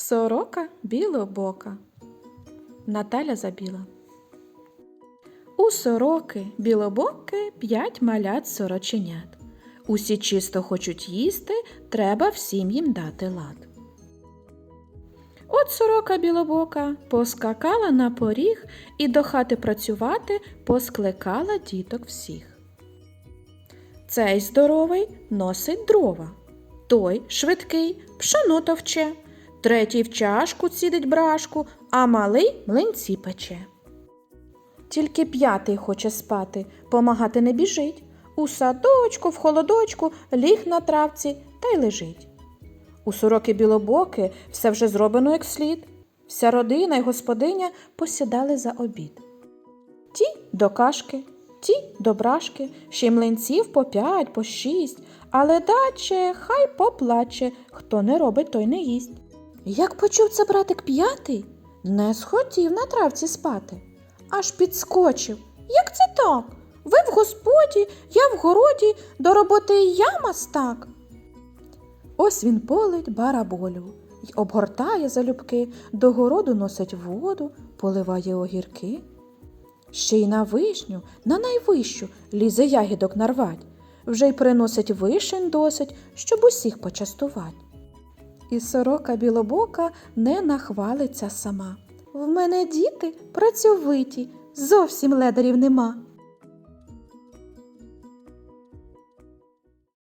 Сорока білобока. Наталя Забіла. У сороки білобоки п'ять малят сороченят. Усі чисто хочуть їсти, треба всім їм дати лад. От сорока білобока поскакала на поріг і до хати працювати поскликала діток всіх. Цей здоровий носить дрова, той швидкий пшоно товче, третій в чашку цідить брашку, а малий млинці пече. Тільки п'ятий хоче спати, помагати не біжить. У садочку, в холодочку, ліг на травці та й лежить. У сороки білобоки все вже зроблено як слід. Вся родина й господиня посідали за обід. Ті до кашки, ті до брашки, ще й млинців по п'ять, по шість, але даче хай поплаче, хто не робить, той не їсть. Як почув це братик п'ятий, не схотів на травці спати, аж підскочив. Як це так? Ви в господі, я в городі, до роботи й я мастак. Ось він полить бараболю й обгортає залюбки, до городу носить воду, поливає огірки. Ще й на вишню, на найвищу, лізе ягідок нарвать, вже й приносить вишень досить, щоб усіх почастувать. І сорока білобока не нахвалиться сама. В мене діти працьовиті, зовсім ледарів нема.